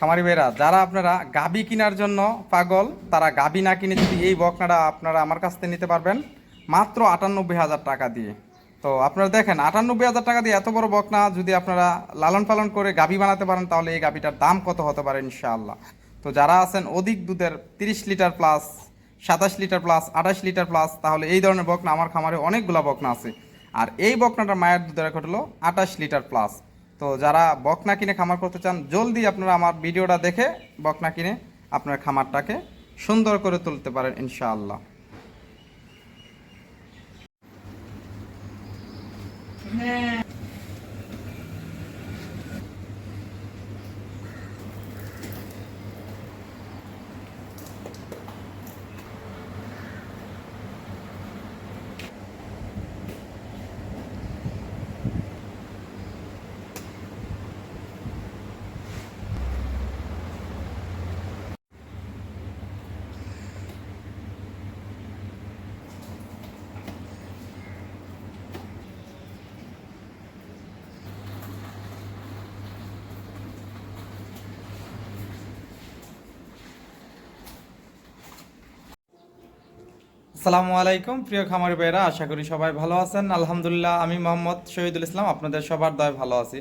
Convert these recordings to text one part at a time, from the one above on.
খামারি ভাইরা যারা আপনারা গাবি কেনার জন্য পাগল, তারা গাবি না কিনে যদি এই বকনাটা আপনারা আমার কাছ থেকে নিতে পারবেন, মাত্র আটানব্বই হাজার টাকা দিয়ে। তো আপনারা দেখেন, আটানব্বই হাজার টাকা দিয়ে এত বড় বকনা যদি আপনারা লালন পালন করে গাবি বানাতে পারেন, তাহলে এই গাবিটার দাম কত হতে পারে ইনশাআল্লাহ। তো যারা আছেন অধিক দুধের তিরিশ লিটার প্লাস সাতাশ লিটার প্লাস আঠাশ লিটার প্লাস তাহলে এই ধরনের বকনা আমার খামারে অনেকগুলো বকনা আছে। আর এই বকনাটার মায়ের দুধের রেকর্ড হলো আঠাশ লিটার প্লাস তো যারা বকনা কিনে খামার করতে চান, জলদি আপনারা আমার ভিডিওটা দেখে বকনা কিনে আপনার খামারটাকে সুন্দর করে তুলতে পারেন ইনশাআল্লাহ। আসসালামু আলাইকুম, প্রিয় খামারি ভাইরা আশা করি সবাই ভালো আছেন। আলহামদুলিল্লাহ, আমি মোহাম্মদ শহীদুল ইসলাম, আপনাদের সবার দয় ভালো আছি।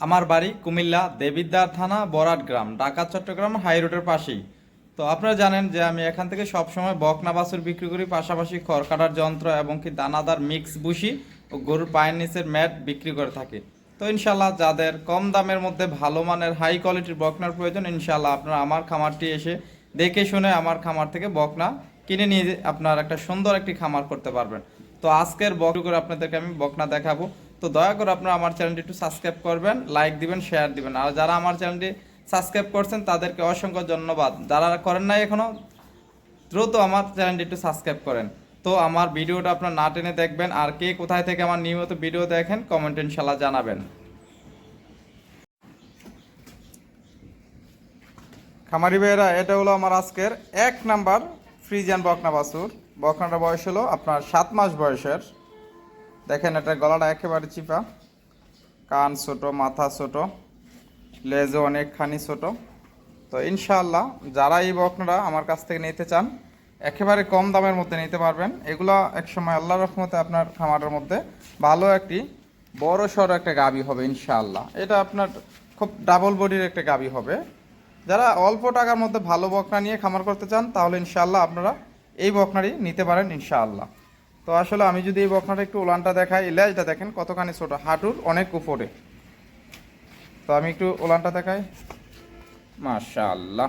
আমার বাড়ি কুমিল্লা, দেবিদ্বার থানা, বরাট গ্রাম, ঢাকা, চট্টগ্রাম, হাই রোডের পাশেই। তো আপনারা জানেন যে আমি এখান থেকে সবসময় বকনা বাছুর বিক্রি করি, পাশাপাশি খড় কাটার যন্ত্র এবং কি দানাদার মিক্স বুসি ও গরুর পায়ের নিচের ম্যাট বিক্রি করে থাকি। তো ইনশাল্লাহ যাদের কম দামের মধ্যে ভালো মানের হাই কোয়ালিটির বকনার প্রয়োজন ইনশাল্লাহ আপনারা আমার খামারটি এসে দেখে শুনে আমার খামার থেকে বকনা কিনে নিয়ে আপনার একটা সুন্দর একটি খামার করতে পারবেন। তো আজকের বক করে আপনাদেরকে আমি বকনা দেখাবো। তো দয়া করে আপনারা আমার চ্যানেলটি একটু সাবস্ক্রাইব করবেন, লাইক দিবেন, শেয়ার দিবেন। আর যারা আমার চ্যানেলটি সাবস্ক্রাইব করছেন, তাদেরকে অসংখ্য ধন্যবাদ। যারা করেন নাই এখনও দ্রুত আমার চ্যানেলটি একটু সাবস্ক্রাইব করেন। তো আমার ভিডিওটা আপনার না টেনে দেখবেন, আর কে কোথায় থেকে আমার নিয়মিত ভিডিও দেখেন কমেন্ট ইনশাল্লাহ জানাবেন। খামারি ভাইয়েরা, এটা হলো আমার আজকের এক নাম্বার ফ্রিজিয়ান বকনা বাসুর বকনাটা বয়স হলো আপনার সাত মাস বয়সের। দেখেন এটা গলাটা একেবারে চিপা। কান ছোট, মাথা ছোট, লেজও অনেকখানি ছোট। তো ইনশাআল্লাহ যারা এই বকনাটা আমার কাছ থেকে নিতে চান, একেবারে কম দামের মধ্যে নিতে পারবেন। এগুলো একসময় আল্লাহ রহমতে আপনার খামারের মধ্যে ভালো একটি বড় সড়ো একটা গাবি হবে ইনশাআল্লাহ। এটা আপনার খুব ডাবল বডির একটা গাবি হবে। যারা অল্প টাকার মধ্যে ভালো বকনা নিয়ে খামার করতে চান, তাহলে ইনশাআল্লাহ আপনারা এই বকনারই নিতে পারেন ইনশাআল্লাহ। তো আসলে আমি যদি এই বকনাটা একটু ওলানটা দেখাই লেজটা দেখেন কতখানি ছোট, হাঁটুর অনেক উপরে। তো আমি একটু ওলানটা দেখাই। মাশাআল্লাহ।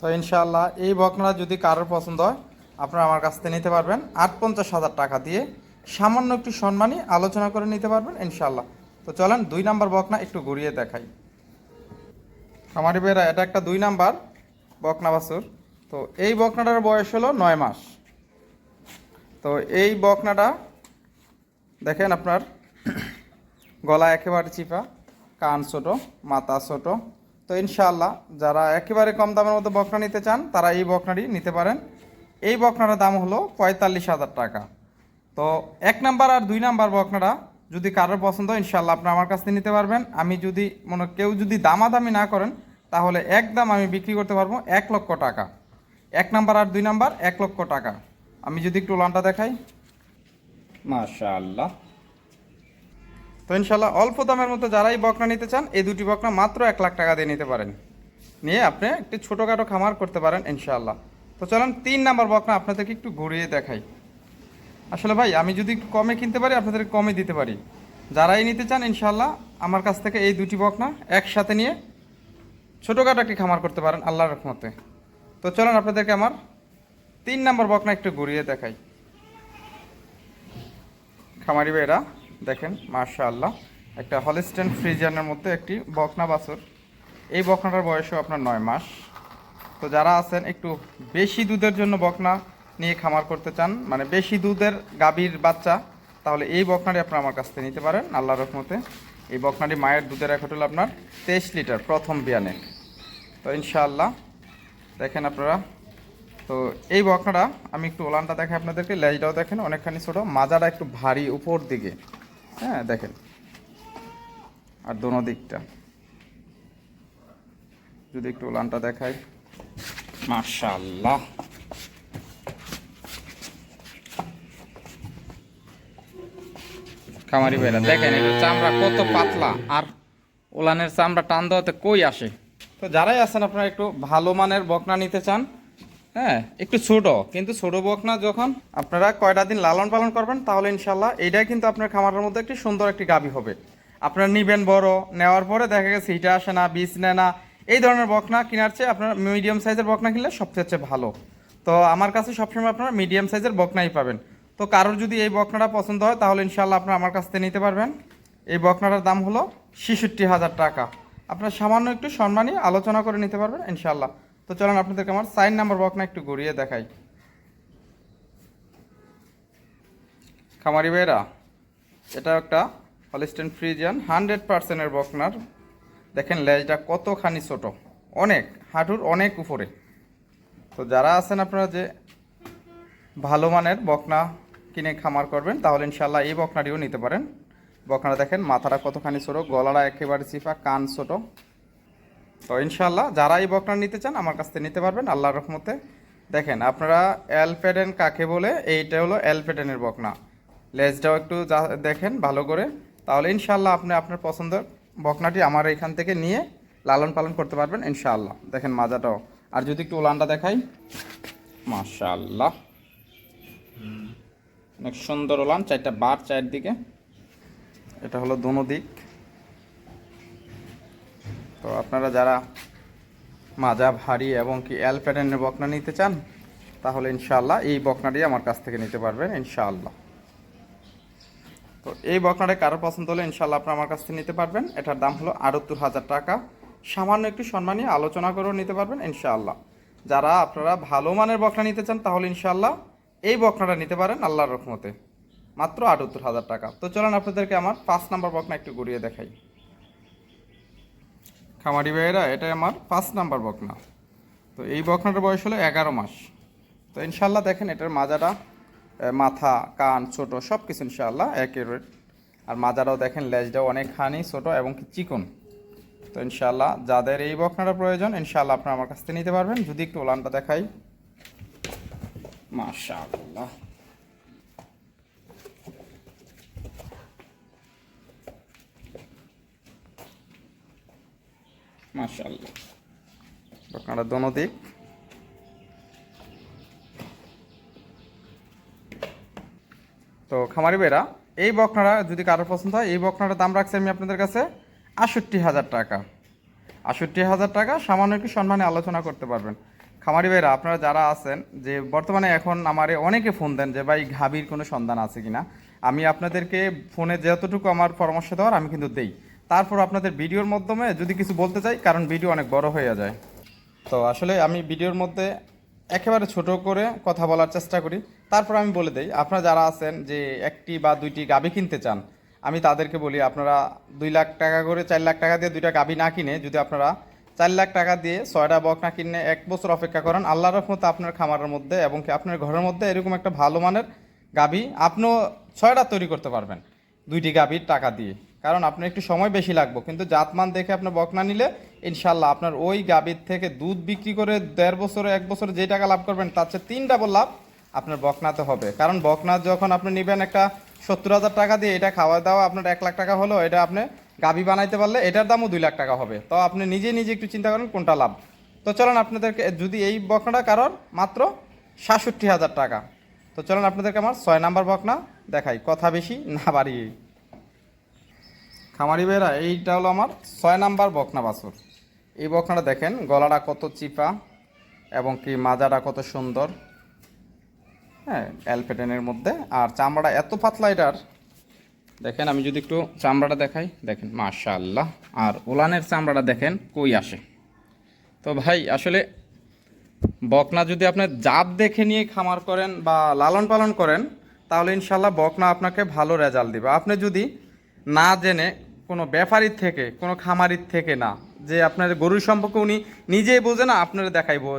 তো ইনশাআল্লাহ এই বকনাটা যদি কারোর পছন্দ হয়, আপনারা আমার কাছ থেকে নিতে পারবেন। আট পঞ্চাশ হাজার টাকা দিয়ে সামান্য একটু সম্মানই আলোচনা করে নিতে পারবেন ইনশাল্লাহ তো চলেন, দুই নাম্বার বকনা একটু ঘুরিয়ে দেখাই। আমারি বেরা এটা একটা দুই নাম্বার বকনা বাছুর। তো এই বকনাটার বয়স হলো নয় মাস। তো এই বকনাটা, দেখেন আপনার, গলা একেবারে চিপা, কান ছোট, মাথা ছোট। তো ইনশাআল্লাহ, যারা একেবারে কম দামের মতো বকনা নিতে চান, তারা এই বকনাটি নিতে পারেন। এই বকনাটার দাম হলো পঁয়তাল্লিশ হাজার টাকা। তো এক নাম্বার আর দুই নাম্বার বকনাটা যদি কারোর পছন্দ ইনশাআল্লাহ আপনি আমার কাছ থেকে নিতে পারবেন। আমি যদি মনে কেউ যদি দামাদামি না করেন, তাহলে একদম আমি বিক্রি করতে পারব এক লক্ষ টাকা। এক নাম্বার আর দুই নাম্বার এক লক্ষ টাকা। আমি যদি একটু লানটা দেখাই। মাশাআল্লাহ। তো ইনশাল্লাহ অল্প দামের মতো যারাই বকনা নিতে চান, এই দুটি বকনা মাত্র এক লাখ টাকা দিয়ে নিতে পারেন। নিয়ে আপনি একটি ছোটোখাটো খামার করতে পারেন ইনশাআল্লাহ। তো চলেন, তিন নাম্বার বকনা আপনাদেরকে একটু ঘুরিয়ে দেখাই। আসলে ভাই, আমি যদি কমে কিনতে পারি আপনাদেরকে কমে দিতে পারি। যারাই নিতে চান ইনশাল্লাহ আমার কাছ থেকে এই দুটি বকনা একসাথে নিয়ে ছোটোখাটো একটি খামার করতে পারেন আল্লাহর রহমতে। তো চলেন, আপনাদেরকে আমার তিন নম্বর বকনা একটু ঘুরিয়ে দেখাই। খামারি ভাইরা দেখেন, মাশাআল্লাহ, একটা হলিস্টেন ফ্রিজানের মধ্যে একটি বকনা বাছুর। এই বকনাটার বয়সও আপনার নয় মাস। তো যারা আছেন, একটু বেশি দুধের জন্য বকনা নিয়ে খামার করতে চান মানে বেশি দুধের গাভীর বাচ্চা, তাহলে এই বকনাটি আপনারা আমার কাছ থেকে নিতে পারেন আল্লাহ রহমতে। এই বকনাটি মায়ের দুধের এক হলো আপনার তেইশ লিটার, প্রথম বিয়ানে। তো ইনশাআল্লাহ, দেখেন আপনারা। তো এই বকনাটা আমি একটু ওলানটা দেখাই আপনাদেরকে, লেজটাও দেখেন, অনেকখানি ছোটো, মাজাটা একটু ভারী উপর দিকে। হ্যাঁ দেখেন। আর দোনো দিকটা। যদি একটু ওলানটা দেখাই। মাশাল্লাহ খামারি ভাইরা। দেখেন এটা চামড়া কত পাতলা, আর উলানের চামড়া টান দেওয়াতে কই আসে? তো যারাই আছেন আপনারা একটু ভালো মানের বকনা নিতে চান হ্যাঁ একটু ছোট, কিন্তু ছোট বকনা যখন আপনারা কয়টা দিন লালন পালন করবেন, তাহলে ইনশাল্লাহ এইটাই কিন্তু আপনার খামারের মধ্যে একটি সুন্দর একটি গাবি হবে। আপনারা নিবেন বড়, নেওয়ার পরে দেখা গেছে হিটা আসে না, বীজ নেয় না, এই ধরনের বকনা কেনার চেয়ে আপনার মিডিয়াম সাইজের বকনা কিনলে সবচেয়ে ভালো। তো আমার কাছে সবসময় আপনারা মিডিয়াম সাইজের বকনাই পাবেন। তো কারোর যদি এই বকনাটা পছন্দ হয়, তাহলে ইনশাল্লাহ আপনারা আমার কাছ থেকে নিতে পারবেন। এই বকনাটার দাম হলো ছেষট্টি হাজার টাকা। আপনার সামান্য একটু সম্মানী আলোচনা করে নিতে পারবেন ইনশাল্লাহ তো চলুন আপনাদেরকে আমার সাইন নাম্বার বকনা একটু ঘুরিয়ে দেখাই। খামারি ভাইরা এটা একটা হলিস্টেন ফ্রিজিয়ান হান্ড্রেড পার্সেন্টের বকনার। দেখেন লেজটা কতখানি ছোট। অনেক, হাঁটুর অনেক উপরে। তো যারা আছেন আপনারা যে ভালো মানের বকনা কিনে খামার করবেন, তাহলে ইনশাল্লাহ এই বকনাটিও নিতে পারেন। বকনাটা দেখেন, মাথাটা কতখানি ছোট, গলাটা একেবারে চিপা, কান ছোট। তো ইনশাল্লাহ যারা এই বকনা নিতে চান, আমার কাছ থেকে নিতে পারবেন, আল্লাহর রহমতে। দেখেন, আপনারা অ্যালপেডেন কাকে বলে, এইটা হলো অ্যালপেডেনের বকনা। লেজটাও একটু দেখেন ভালো করে। তাহলে ইনশাল্লাহ আপনি আপনার পছন্দের বকনাটি আমার এখান থেকে নিয়ে লালন পালন করতে পারবেন, ইনশাআল্লাহ। দেখেন মাজাটাও। আর যদি একটু ওলানটা দেখাই, মাশাআল্লাহ। অনেক সুন্দর ওলান, চারটা বার চারদিকে। এটা হলো দোনো দিক। তো আপনারা যারা মাজা, ভারী এবং কি অ্যাল প্যাটার্নের বকনা নিতে চান, তাহলে ইনশাল্লাহ এই বকনাটি আমার কাছ থেকে নিতে পারবেন, ইনশাআল্লাহ। তো এই বকনাটা কারও পছন্দ হলে ইনশাল্লাহ আপনারা আমার কাছ থেকে নিতে পারবেন। এটার দাম হলো আটাত্তর হাজার টাকা। সামান্য একটু সম্মানী আলোচনা করেও নিতে পারবেন, ইনশাআল্লাহ। যারা আপনারা ভালো মানের বকনা নিতে চান, তাহলে ইনশাআল্লাহ এই বকনাটা নিতে পারেন আল্লাহর রহমতে। মাত্র আটাত্তর হাজার টাকা। তো চলুন আপনাদেরকে আমার পাঁচ নাম্বার বকনা একটু ঘুরিয়ে দেখাই। খামারি ভাইয়েরা, এটাই আমার পাঁচ নাম্বার বকনা। তো এই বকনাটার বয়স হলো এগারো মাস। তো ইনশাল্লাহ দেখেন এটার মাজাটা মাথা, কান, ছোট সব কিছু ইনশাল্লাহ একের আর মাজাটাও দেখেন লেজটাও অনেকখানি ছোট এবং চিকন। তো ইনশাল্লাহ যাদের এই বকনাটা প্রয়োজন ইনশাল্লাহ আপনারা আমার কাছ থেকে নিতে পারবেন। যদি একটু ওলানটা দেখাই। মাশাআল্লাহ। মাশাআল্লাহ। বকনাটা দোনো দিক। তো খামারি বেরা এই বকনাটা যদি কারোর পছন্দ হয়, এই বকনাটার দাম রাখছি আমি আপনাদের কাছে আষট্টি হাজার টাকা। আষট্টি হাজার টাকা, সামান্য একটু সম্মানে আলোচনা করতে পারবেন। খামারি ভাইরা, আপনারা যারা আছেন, যে বর্তমানে এখন আমারে অনেকে ফোন দেন যে, ভাই, ঘাবির কোনো সন্ধান আছে কিনা? আমি আপনাদেরকে ফোনে যতটুকু আমার পরামর্শ দেওয়ার আমি কিন্তু দেই। তারপর আপনাদের ভিডিওর মাধ্যমে যদি কিছু বলতে চাই, কারণ ভিডিও অনেক বড় হয়ে যায়। তো আসলে আমি ভিডিওর মধ্যে একেবারে ছোট করে কথা বলার চেষ্টা করি। তারপর আমি বলে দেই, আপনারা যারা আছেন যে, একটি বা দুইটি গাবি কিনতে চান, আমি তাদেরকে বলি, আপনারা দুই লাখ টাকা করে, চার লাখ টাকা দিয়ে দুইটা গাবি না কিনে যদি আপনারা চার লাখ টাকা দিয়ে ছয়টা বকনা কিনে এক বছর অপেক্ষা করেন। আল্লাহর রহমতে আপনার খামারের মধ্যে এবং কি আপনার ঘরের মধ্যে এরকম একটা ভালো মানের গাভী আপনিও ছয়টা তৈরি করতে পারবেন দুইটি গাভীর টাকা দিয়ে। কারণ আপনার একটু সময় বেশি লাগবে। কিন্তু জাতমান দেখে আপনার বকনা নিলে ইনশাল্লাহ আপনার ওই গাভীর থেকে দুধ বিক্রি করে দেড় বছরে, এক বছরে যে টাকা লাভ করবেন, তার চেয়ে তিন ডাবল লাভ আপনার বকনাতে হবে। কারণ বকনা যখন আপনি নেবেন একটা সত্তর হাজার টাকা দিয়ে, এটা খাওয়া দাওয়া আপনার এক লাখ টাকা হলো, এটা আপনি গাভী বানাইতে পারলে এটার দামও দুই লাখ টাকা হবে। তো আপনি নিজে নিজে একটু চিন্তা করেন কোনটা লাভ। তো চলেন আপনাদেরকে, যদি এই বকনাটা কারোর মাত্র সাতষট্টি হাজার টাকা, তো চলেন আপনাদেরকে আমার ছয় নাম্বার বকনা দেখাই, কথা বেশি না বাড়িয়ে। খামারি বেরা এইটা হলো আমার ছয় নাম্বার বকনা বাছুর। এই বকনাটা দেখেন, গলাটা কত চিপা এবং কি মাজাটা কত সুন্দর। হ্যাঁ অ্যালপেটেনের মধ্যে। আর চামড়াটা এত পাতলা এটার দেখেন, আমি যদি একটু চামড়াটা দেখাই, দেখেন, মাশাআল্লাহ। আর ওলানের চামড়াটা দেখেন, কই আসে? তো ভাই, আসলে বকনা যদি আপনি জাত দেখে নিয়ে খামার করেন বা লালন পালন করেন, তাহলে ইনশাল্লাহ বকনা আপনাকে ভালো রেজাল্ট দেবে। আপনি যদি না জেনে কোনো ব্যাপারীর থেকে, কোনো খামারির থেকে না, যে আপনার গরুর সম্পর্কে উনি নিজেই বোঝে না, আপনারা দেখাইবো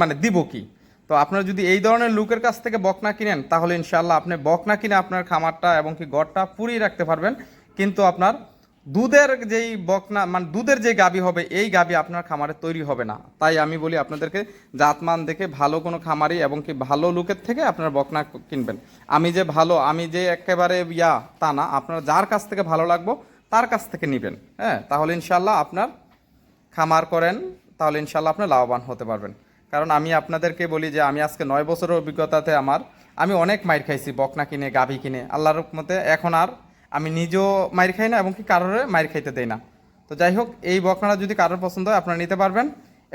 মানে দিব কি? তো আপনারা যদি এই ধরনের লুকের কাছ থেকে বকনা কিনেন, তাহলে ইনশাল্লাহ আপনি বকনা কিনে আপনার খামারটা এবং কি গড়টা পুরিয়ে রাখতে পারবেন। কিন্তু আপনার দুধের যেই বকনা মানে দুধের যে গাবি হবে, এই গাবি আপনার খামারে তৈরি হবে না। তাই আমি বলি আপনাদেরকে জাতমান দেখে ভালো কোনো খামারি এবং কি ভালো লুকের থেকে আপনার বকনা কিনবেন। আমি যে ভালো, আমি যে একেবারে ইয়া, তা না। আপনার যার কাছ থেকে ভালো লাগবো, তার কাছ থেকে নেবেন। হ্যাঁ তাহলে ইনশাল্লাহ আপনার খামার করেন, তাহলে ইনশাল্লাহ আপনি লাভবান হতে পারবেন। কারণ আমি আপনাদেরকে বলি যে আমি আজকে নয় বছরের অভিজ্ঞতাতে আমার, আমি অনেক মাইর খাইছি, বকনা কিনে, গাভি কিনে। আল্লাহর মতে এখন আর আমি নিজেও মাইর খাই না এবং কি কারোরে মাইর খাইতে দেই না। তো যাই হোক, এই বকনাটা যদি কারোর পছন্দ হয়, আপনারা নিতে পারবেন।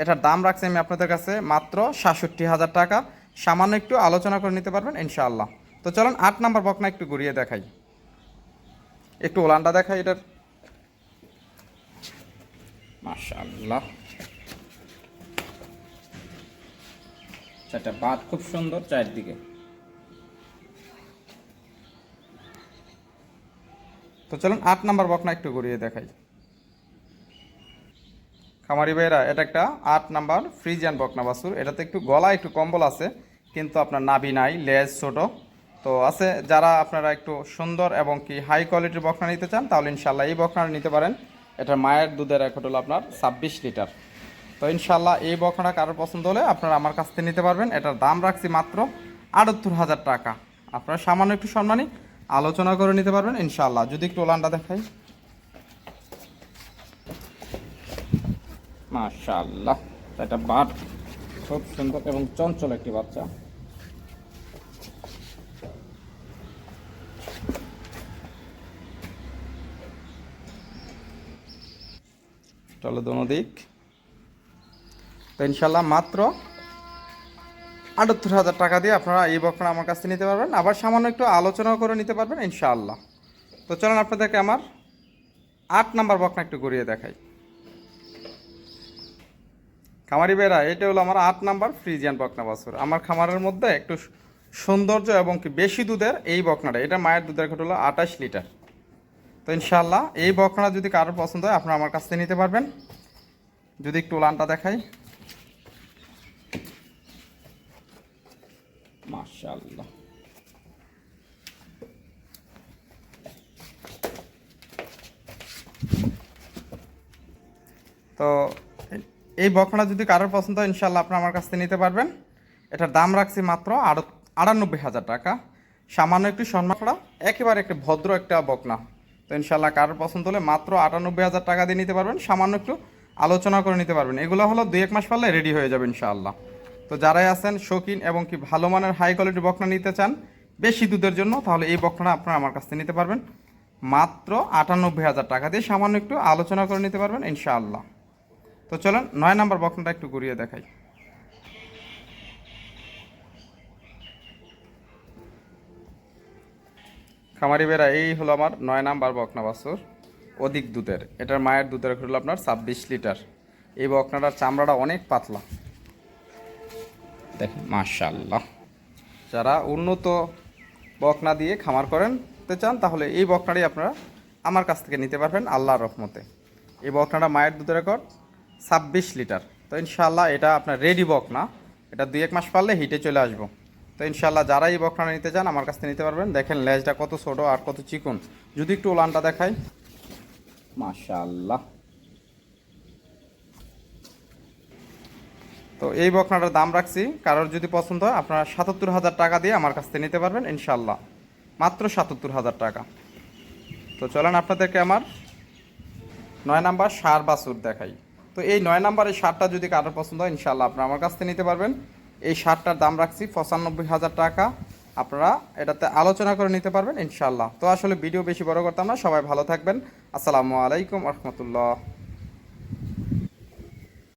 এটার দাম রাখছি আমি আপনাদের কাছে মাত্র সাতষট্টি হাজার টাকা। সামান্য একটু আলোচনা করে নিতে পারবেন, ইনশাআল্লাহ। তো চলুন, আট নাম্বার বকনা একটু ঘুরিয়ে দেখাই। একটু ওলানটা দেখাই এটার। মাশাআল্লাহ। চারটা বাদ খুব সুন্দর চারদিকে। তো চলুন আট নাম্বার বকনা একটু ঘুরিয়ে দেখাই। খামারি ভাইরা এটা একটা আট নাম্বার ফ্রিজিয়ান বকনা বাসুর এটাতে একটু গলা একটু কম্বল আছে, কিন্তু আপনার নাভি নাই, লেজ ছোট। তো আছে, যারা আপনারা একটু সুন্দর এবং কি হাই কোয়ালিটির বকনা নিতে চান, তাহলে ইনশাল্লাহ এই বকনাটা নিতে পারেন। এটা মায়ের দুধের এক হলো আপনার ছাব্বিশ লিটার। তো ইনশাল্লাহ এই বকনাটা কারোর পছন্দ হলে আপনারা আমার কাছ থেকে নিতে পারবেন। এটার দাম রাখছি মাত্র আটাত্তর হাজার টাকা। আপনারা সামান্য একটু সম্মানী আলোচনা করে নিতে পারবেন ইনশাল্লাহ যদি একটু ওলানটা দেখাই। মাশাল্লাহ চারটা বাদ খুব সুন্দর এবং চঞ্চল একটি বাচ্চা। চলো দোনো দিক। তো ইনশাল্লাহ মাত্র আটাত্তর হাজার টাকা দিয়ে আপনারা এই বকনা আমার কাছ থেকে নিতে পারবেন। আবার সামান্য একটু আলোচনাও করে নিতে পারবেন ইনশাআল্লাহ। তো চলুন আপনাদেরকে আমার আট নাম্বার বকনা একটু ঘুরিয়ে দেখাই। খামারি বেড়া এটা হলো আমার আট নাম্বার ফ্রিজিয়ান বকনা বাছুর। আমার খামারের মধ্যে একটু সৌন্দর্য এবং কি বেশি দুধের এই বকনাটা, এটা মায়ের দুধের ঘট হলো আঠাশ লিটার। তো ইনশাল্লাহ এই বকনা যদি কারোর পছন্দ হয়, আপনারা আমার কাছ থেকে নিতে পারবেন। যদি একটু লানটা দেখাই। মাশাআল্লাহ তো এই- বকনা যদি কারোর পছন্দ হয় ইনশাল্লাহ আপনারা আমার কাছ থেকে নিতে পারবেন। এটার দাম রাখছি মাত্র আটানব্বই হাজার টাকা। সামান্য একটু সম্মান করা একেবারে একটি ভদ্র একটা বকনা। তো ইনশাল্লাহ কারোর পছন্দ হলে মাত্র আটানব্বই হাজার টাকা দিয়ে নিতে পারবেন। সামান্য একটু আলোচনা করে নিতে পারবেন। এগুলো হলো দুই এক মাস পারলে রেডি হয়ে যাবে ইনশাআল্লাহ। তো যারাই আছেন, শৌখিন এবং কি ভালো মানের হাই কোয়ালিটি বকনা নিতে চান, বেশি দুধের জন্য, তাহলে এই বকনাটা আপনারা আমার কাছ থেকে নিতে পারবেন। মাত্র আটানব্বই হাজার টাকা দিয়ে সামান্য একটু আলোচনা করে নিতে পারবেন, ইনশাআল্লাহ। তো চলেন, নয় নাম্বার বকনাটা একটু ঘুরিয়ে দেখাই। খামারি বেড়া এই হলো আমার নয় নাম্বার বকনা বাছুর, অধিক দুধের। এটার মায়ের দুধের হলো আপনার ছাব্বিশ লিটার। এই বকনাটার চামড়াটা অনেক পাতলা। দেখেন, মাশাআল্লাহ। যারা উন্নত বকনা দিয়ে খামার করেন চান, তাহলে এই বকনাটি আপনারা আমার কাছ থেকে নিতে পারবেন আল্লাহর রহমতে। এই বকনাটা মায়ের দুধের রেকর্ড ছাব্বিশ লিটার। তো ইনশাল্লাহ এটা আপনার রেডি বকনা। এটা দুই এক মাস পারলে হিটে চলে আসব। তো ইনশাল্লাহ যারা এই বকনাটা নিতে চান, আমার কাছ থেকে নিতে পারবেন। দেখেন লেজটা কত ছোট আর কত চিকন। যদি একটু ওলানটা দেখাই। মাশাআল্লাহ। তো এই বকনাটার দাম রাখছি। কারোর যদি পছন্দ হয়, আপনারা সাতাত্তর হাজার টাকা দিয়ে আমার কাছ থেকে নিতে পারবেন ইনশাল্লাহ মাত্র সাতাত্তর হাজার টাকা। তো চলেন আপনাদেরকে আমার নয় নাম্বার সার বাছুর দেখাই। তো এই নয় নাম্বার এই সারটা যদি কারোর পছন্দ হয় ইনশাল্লাহ আপনারা আমার কাছ থেকে নিতে পারবেন। এই সারটার দাম রাখছি পঁচানব্বই হাজার টাকা। আপনারা এটাতে আলোচনা করে নিতে পারবেন ইনশাল্লাহ তো আসলে ভিডিও বেশি বড় করতাম না, সবাই ভালো থাকবেন। আসসালামু আলাইকুম রহমতুল্লাহ।